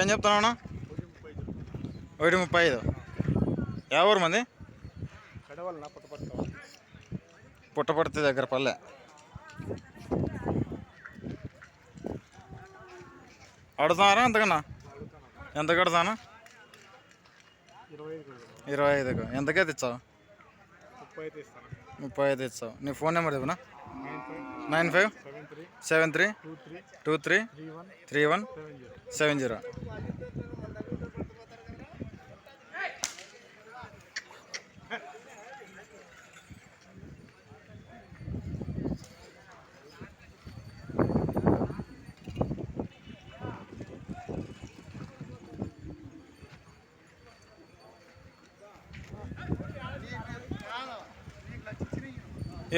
ఏం చెప్తున్నావునా ఒకటి ముప్పై ఐదు. ఎవరు మంది? పుట్టపర్తి దగ్గర పల్లె. అడుగుతున్నారా ఎంతకన్నా? ఎంత కడతానా? ఇరవై ఐదు ఐదుకు ఎంతకైతే తెచ్చావు? ముప్పై ఐదు ఇచ్చావు నీ ఫోన్ నెంబర్ చెప్పనా? Nine five seven three two three three one seven zero.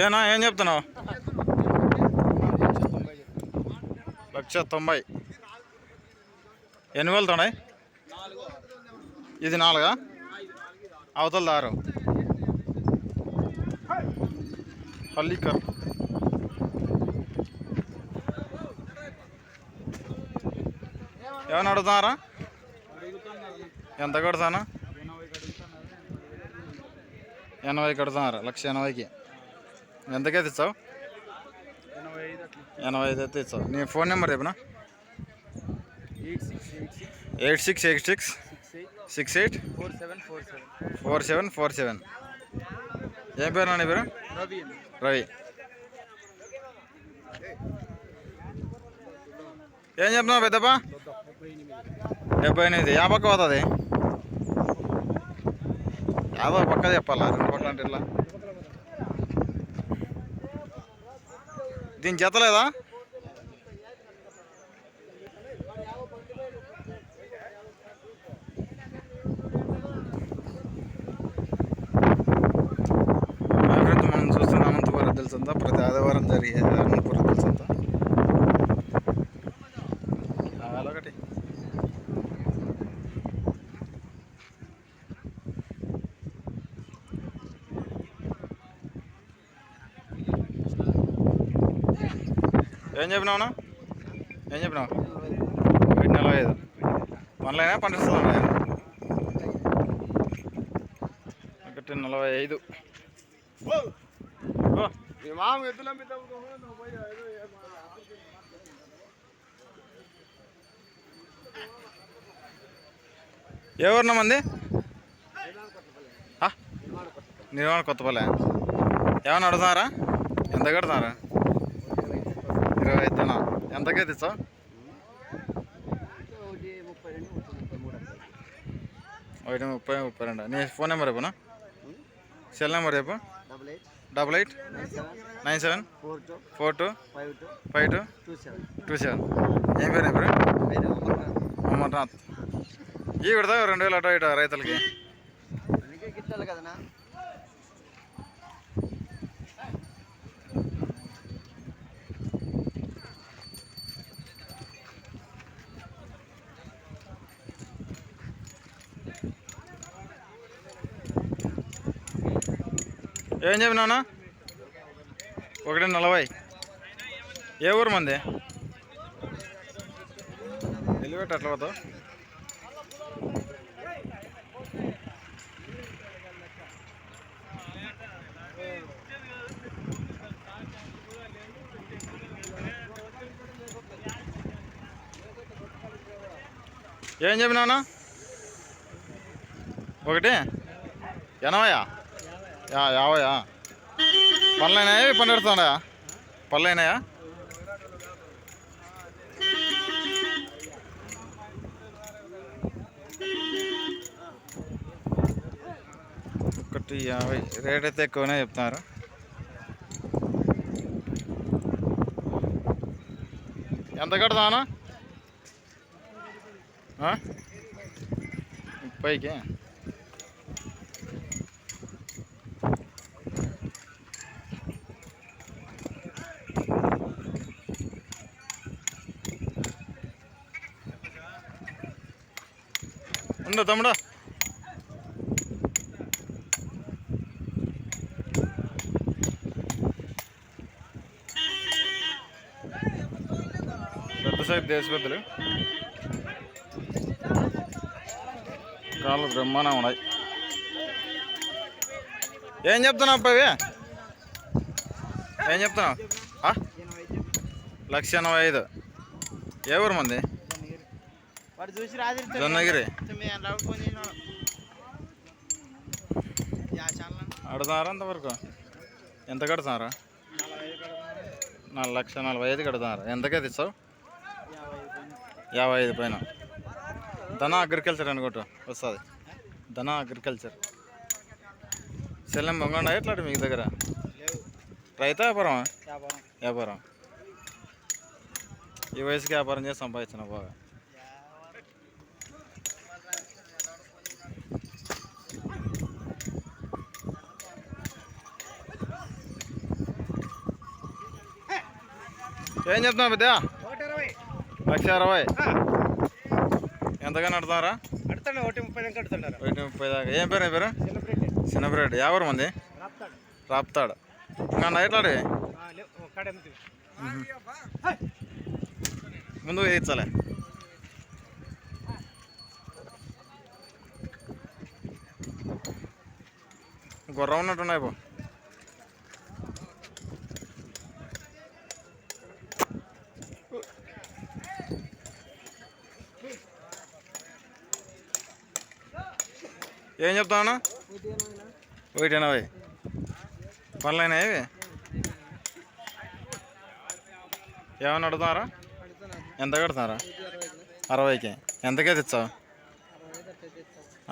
ఏనా ఏం చెప్తున్నావు? లక్ష తొంభై. ఎన్ని వెళ్తున్నాయి ఇది నాలుగా? అవతల దారు పల్లికర్. ఏమైనా అడుగుతున్నారా? ఎంత కడతానా ఎనభై కడుతున్నారు. లక్ష ఎనభైకి. ఎంతకైతే ఇచ్చావు ఎనభై ఐదు అట్లా అయితే ఇచ్చావు నీ ఫోన్ నెంబర్ చెప్పనా? Eight six eight six. Eight six eight? Six eight four seven four seven. Four seven four seven ఏం పేరు నా పేరు? రవి. రవి ఏం చెప్తున్నావు పెద్దప్ప? డెబ్బై ఎనిమిది. యా పక్క పోతుంది? యాభై పక్క చెప్పాలా? రెండు పక్కల అంటే ఇట్లా దీని జతలేదా మా మనం చూస్తున్న అనంతపురం తెలుసంతా ప్రతి ఆదివారం జరిగే అనంతపురం తెలుసంతా ఏం చెప్పినావునా ఏం చెప్పినావు? ఒకటి నలభై ఐదు. పనులైనా పండిస్తుందా ఒకటి నలభై ఐదు. ఊరినా మంది? నిర్మాణ కొత్తపల్లె. ఏమన్నా అడుగుతున్నారా? ఎంత కడుతున్నారా ఇరవై ఎంతకే ఎంతకైతే ఒకటి ముప్పై రెండు ముప్పై మూడు ముప్పై ముప్పై రెండు. నీ ఫోన్ నెంబర్ రేపునా సెల్ నెంబర్ చెప్పు. Double eight. Eight nine seven. Nine seven four two. Four two five two. Five two two seven. Two seven ఏం పేరు? ఇప్పుడు అమర్నాథ్. ఈ కొడతా రెండు వేలు అటో ఇటు రైతులకి. ఏం చెప్పినావునా ఒకటి నలభై. ఏ ఊరు మంది? ఎలివేట్ అట్లా పోతావు? ఏం చెప్పినావునా ఒకటి? ఎనభయా? యాభయా పనులైనాయా పని పెడుతుండా? పనులైనాయా ఒకటి యాభై. రేట్ అయితే ఎక్కువనే చెప్తున్నారు. ఎంత కడతానా ముప్పైకి? ఉండు తమ్ముడు. పెద్ద సైజ్ దేశ పెద్దలు. కాళ్ళు బ్రహ్మాండంగా ఉన్నాయి. ఏం చెప్తున్నావు అబ్బాయి ఏం చెప్తున్నావు? లక్ష ఎనభై ఐదు. ఏ ఊరు మంది? జొన్నగిరి. అడుగుతున్నారా అంతవరకు? ఎంత కడుతున్నారా నాలుగు లక్ష నలభై ఐదు కడుతున్నారు ఎంతకైతే ఇస్తావు యాభై ఐదు పైన. ధన అగ్రికల్చర్ అనుకుంటా వస్తుంది. ధన అగ్రికల్చర్. సెల్లం బొంగండా ఎట్లా మీకు దగ్గర? రైతా వ్యాపారమా? వ్యాపారం. ఈ వయసుకి వ్యాపారం చేసి సంపాదించిన బాగా. ఏం చెప్తున్నావు పెద్ద? లక్ష అరవై. ఎంతగా నడుతున్నారా? ఒకటి ముప్పై దాకా ఏం పేరు పేరు? చిన్నపిరెడ్డి ఎవరు మంది? రాపుతాడు. ఇంకా నైట్లాడి ముందు వేయించాలి గుర్రం ఉన్నట్టున్నాయి పో. ఏం చెప్తావు ఒకటి ఎనభై. పనులైనా ఇవి? ఏమన్నా అడుగుతున్నారా? ఎంత కడుతున్నారా? అరవైకి. ఎంతకైతే ఇచ్చావు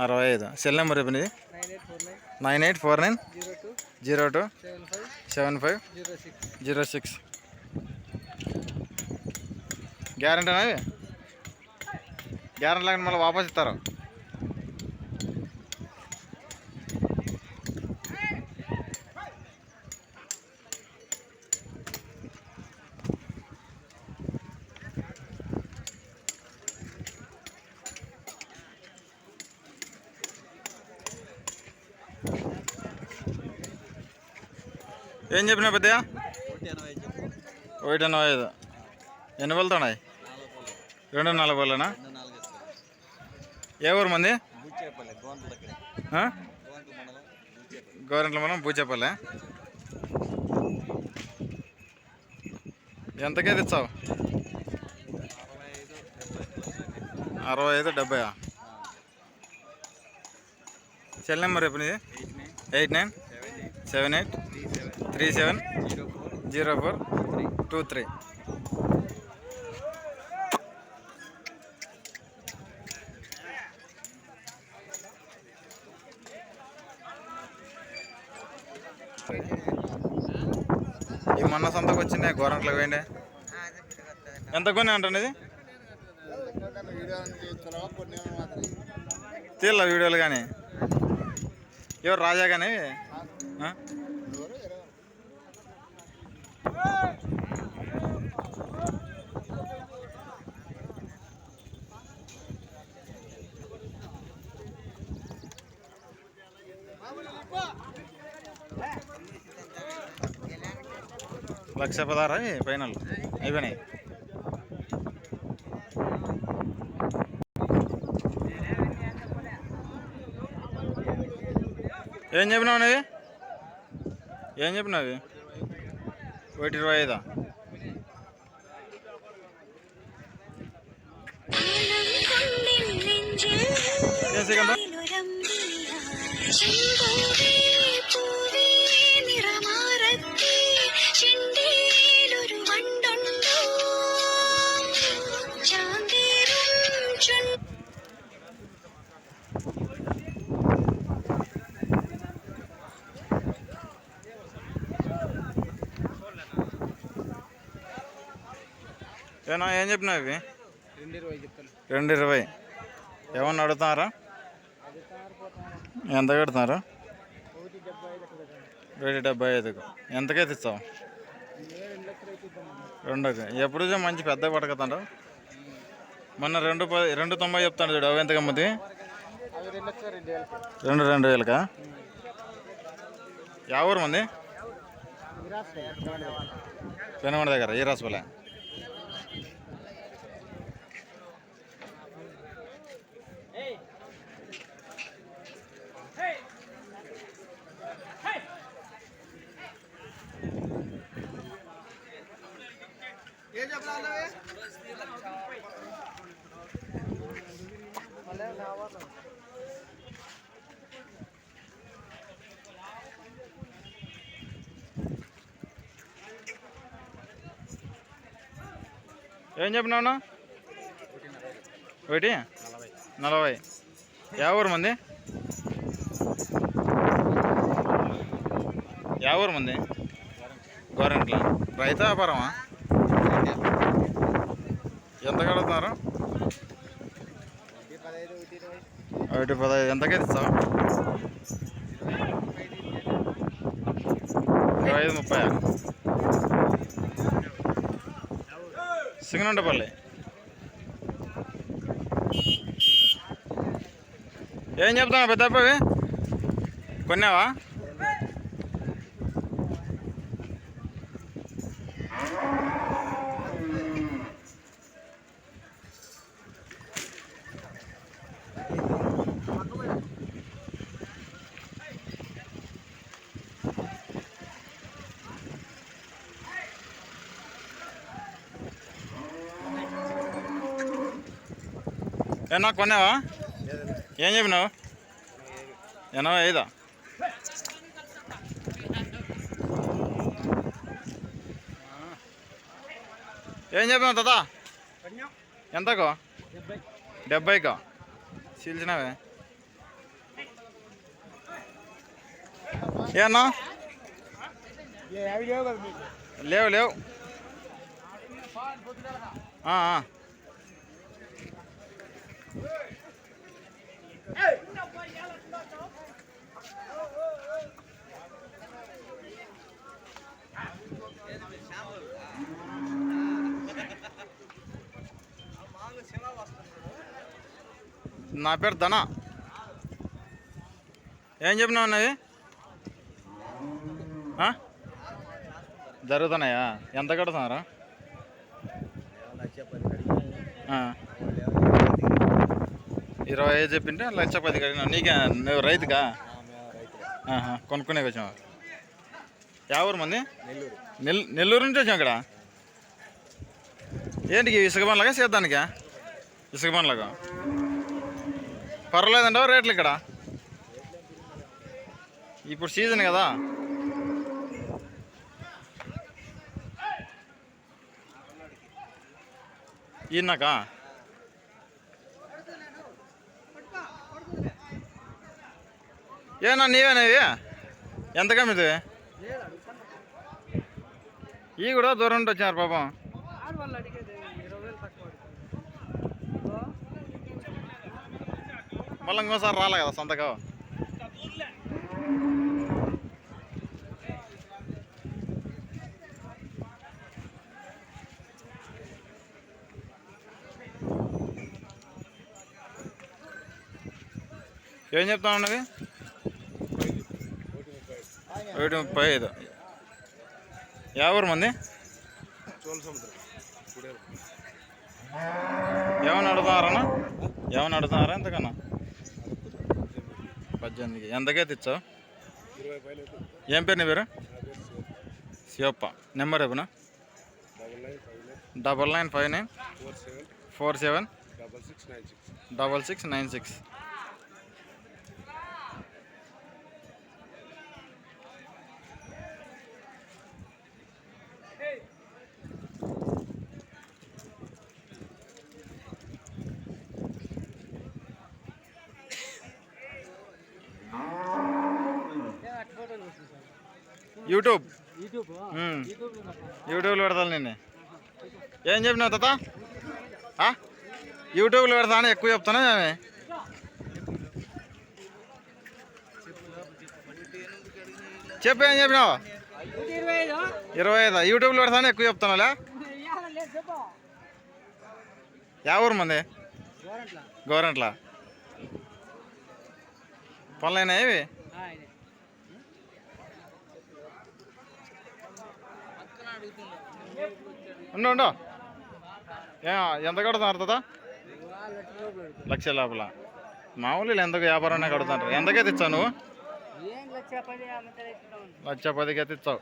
అరవై ఐదు సెల్ నెంబర్ చెప్పు nine eight four nine zero two seven five zero six. Guarantee ఇవి? గ్యారంటీ లేకుండా మళ్ళీ వాపస్ ఇస్తారు? ఏం చెప్పినా పెద్దయా ఒకటి ఎనభై ఐదు. ఎన్ని వెళ్తున్నాయి రెండు నాలుగు పళ్ళనా ఏ ఊరు మంది? గవర్నమెంట్ మనం బూచేపల్లె. ఎంతకే తెచ్చావు? అరవై ఐదు డెబ్బై అరవై ఐదు సెల్ నెంబర్ చెప్పు eight nine. Seven eight. Three seven zero four two three. ఈ మొన్న సొంతకు వచ్చినాయి గోరంట్లకు పోయిండే ఎంత కొని అంటాను ఇది? వీడియోలు కానీ? ఎవరు రాజా కానీ? లక్ష పదహారు ఫైనల్. అయిపోయినాయి. ఏం చెప్పినావు నువ్వు? ఏం చెప్పినావు? ఒకటి ఇరవై ఐదా? ఏం సెకండ్? ఏనా ఏం చెప్పినావు ఇవి? రెండు ఇరవై ఏమన్నా అడుగుతున్నారా? ఎంత కడుతున్నారు? ఒకటి డెబ్బై ఐదుకు. ఎంతకైతే ఇస్తావు? రెండు రెండుకి. ఎప్పుడు మంచి పెద్ద పడకతాడు మొన్న రెండు పది రెండు తొంభై చెప్తాడు చూడు అవి ఎంత గమ్మతి రెండు రెండు వేలకి. యా ఊరు మంది? పెనుగొండ దగ్గర ఈ రాసుపల్లె. ఏం చెప్పినావు ఒకటి? నలభై. యా ఊరు మంది? యా ఊరు మంది? గోరెంట్ల. రైత వ్యాపారమా? ఎంత కడుగుతున్నారు? ఒకటి పదహైదు. ఒకటి ఇస్తావు? ఇరవై ఐదు ముప్పై. సింగనుండపల్లి. ఏం చెప్తున్నావు పెద్దప్పవి? కొన్నావా? ఏనా కొన్నావా? ఏం చెప్పినావు? ఎనభై ఐదా? ఏం చెప్పినావు తాత? ఎంతకో? డెబ్బైకో? చీల్చినవే. ఏనా? లేవు లేవు. నా పేరు ధన. ఏం చెప్పినావు అన్నది? జరుగుతున్నాయా? ఎంత కడుతున్నారు? ఇరవై ఐదు చెప్పింటే లక్ష పది కడిగినా నీకే నువ్వు రైతుగా కొనుక్కునే వచ్చావా? యా ఊరు మంది? నెల్లూరు నెల్ నెల్లూరు నుంచి వచ్చాం ఇక్కడ ఏంటికి ఇసుక పనులగా సేద్దానికా ఇసుక పనులగా పర్వాలేదంటావా రేట్లు ఇక్కడ? ఇప్పుడు సీజన్ కదా? ఈనాకా ఏనా నీవేనవి ఎంత కమ్మిది ఈ కూడా దూరం నుండి వచ్చినారు పాపం. మళ్ళీ ఇంకోసారి రాలే కదా సొంతగా ఏం చెప్తా ఉన్నది ఒకటి ముప్పై ఐదు. యాభై మంది ఏమని అడుగుతున్నారన్నా ఏమని అడుగుతున్నారా ఎంతకన్నా పద్దెనిమిదికి ఎంతకైతే ఇచ్చావు ఏం పేరు నీ పేరు శివప్ప నెంబర్ ఇవ్వనా double nine five nine four seven four seven double six four seven double six nine six double six nine six ఫోటోలు వస్తుంది సార్ యూట్యూబ్. యూట్యూబ్లో పెడతాను. నిన్ను. ఏం చెప్పినావు తాత? యూట్యూబ్లో పెడతాను ఎక్కువ చెప్తానా ఏమి? చెప్పు ఏం చెప్పినావు? ఇరవై ఐదు. యూట్యూబ్లో పెడతాను ఎక్కువ చెప్తానులే చెప్పు యా ఊరు మంది? గోరంట్లా. గవర్నమెంట్లా పనులైనా ఇవి? ఉండు ఉండు. ఎంత కడుతున్నారు తాత? లక్ష లోపల. మామూలు ఎందుకు వ్యాపారం కడుతుంటారు? ఎంతకైతే ఇచ్చావు నువ్వు? లక్ష పదికి అయితే ఇచ్చావు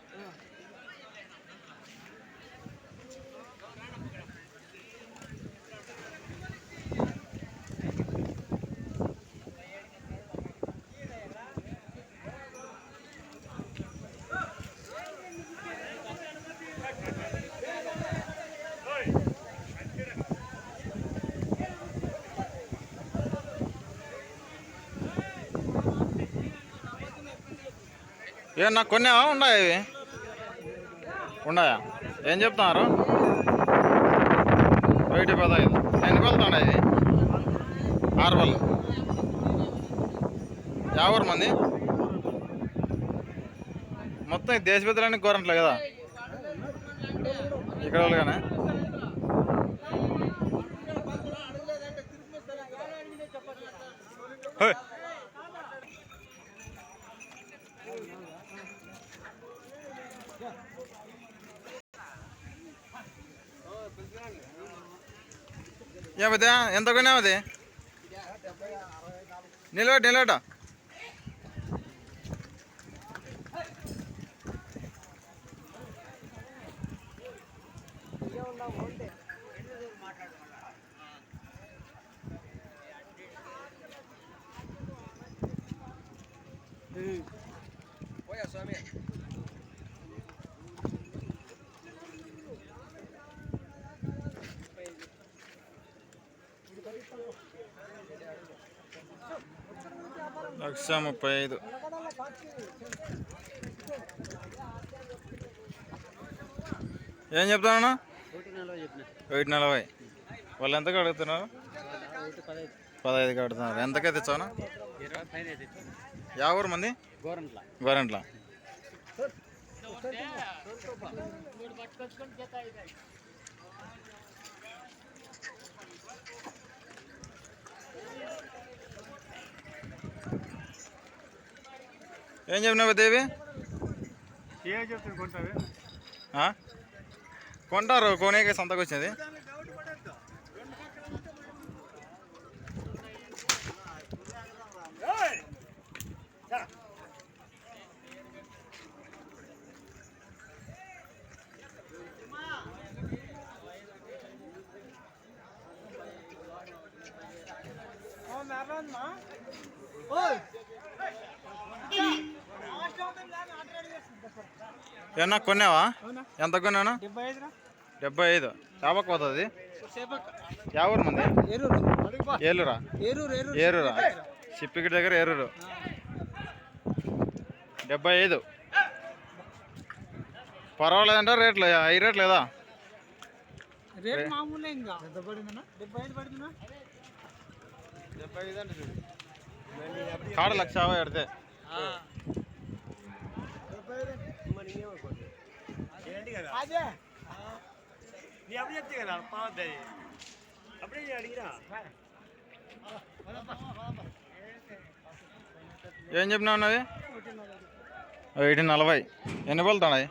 ఏ నాకు కొన్ని ఉన్నాయా ఇవి? ఉన్నాయా? ఏం చెప్తున్నారు? ఒకటి పదహైదు ఎన్ని పళ్ళు ఉన్నాయి ఇవి? ఆరు పళ్ళు. యావరు మంది? మొత్తం ఈ దేశ పెద్దలన్నీ గోరంట్లే కదా? ఇక్కడ వాళ్ళు ఏమది ఎంత కొన్నావు అది నిలబడి నిలబెట్ట లక్ష ముప్పై ఐదు ఏం చెప్తానన్నా ఒకటి నలభై. నలభై వాళ్ళు ఎంతకు అడుగుతున్నారు? పదహైదు పదహైదుకి అడుగుతున్నారు ఎంతకే తెచ్చావునా? ఇరవై యా ఊరు మంది? గోరంట్ల. ఏం చెప్పినావు దేవి? ఏం చెప్తుంది కొంటావే? ఆ? కొంటారు కొనేకి సంతకు వచ్చింది ఏమన్నా కొన్నావా? ఎంత కొన్నాను? డెబ్బై ఐదు. యాభై పోతుంది? యా ఊరు మంది? ఏరూరు. ఏలూరా? ఏరూరు ఏరూరు. ఏరూరా? షిప్పికి దగ్గర ఏరూరు. డెబ్బై ఐదు. పర్వాలేదంటే రేట్లు. ఐ రేట్ లేదా కాడ లక్ష యాభై పడితే అదే. నీ అప్పుడు చెప్తే కదా పావద్దు అది. అప్పుడే నేను అడిగినా ఏం చెప్పినావు అన్నది? ఎయిటీ నలభై. ఎన్ని పలుతున్నాయి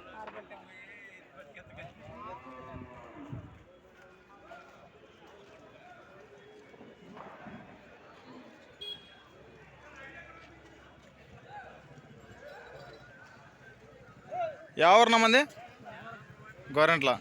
ఎవరు మంది గోరంట్ల.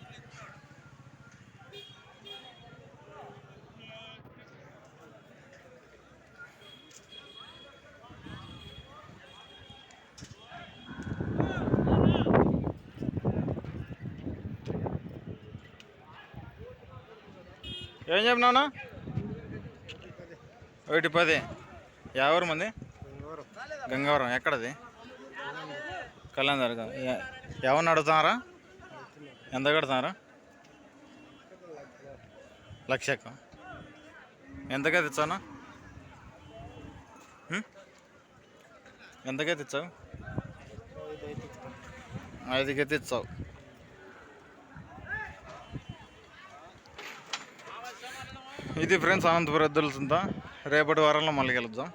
ఏం చెప్పినావునా ఒకటి పది. ఎవరు మంది? గంగవరం. ఎక్కడది? కళ్యాణ్ ఎవరిని అడుగుతున్నారా ఎంత కడుతున్నారా? లక్షకు. ఎంతగా తెచ్చావునా ఎంతగా తెచ్చావు ఐదుకే తెచ్చావు ఇది ఫ్రెండ్స్ అనంతపురం ఎద్దులుతుందా రేపటి వారంలో మళ్ళీ కలుద్దాం.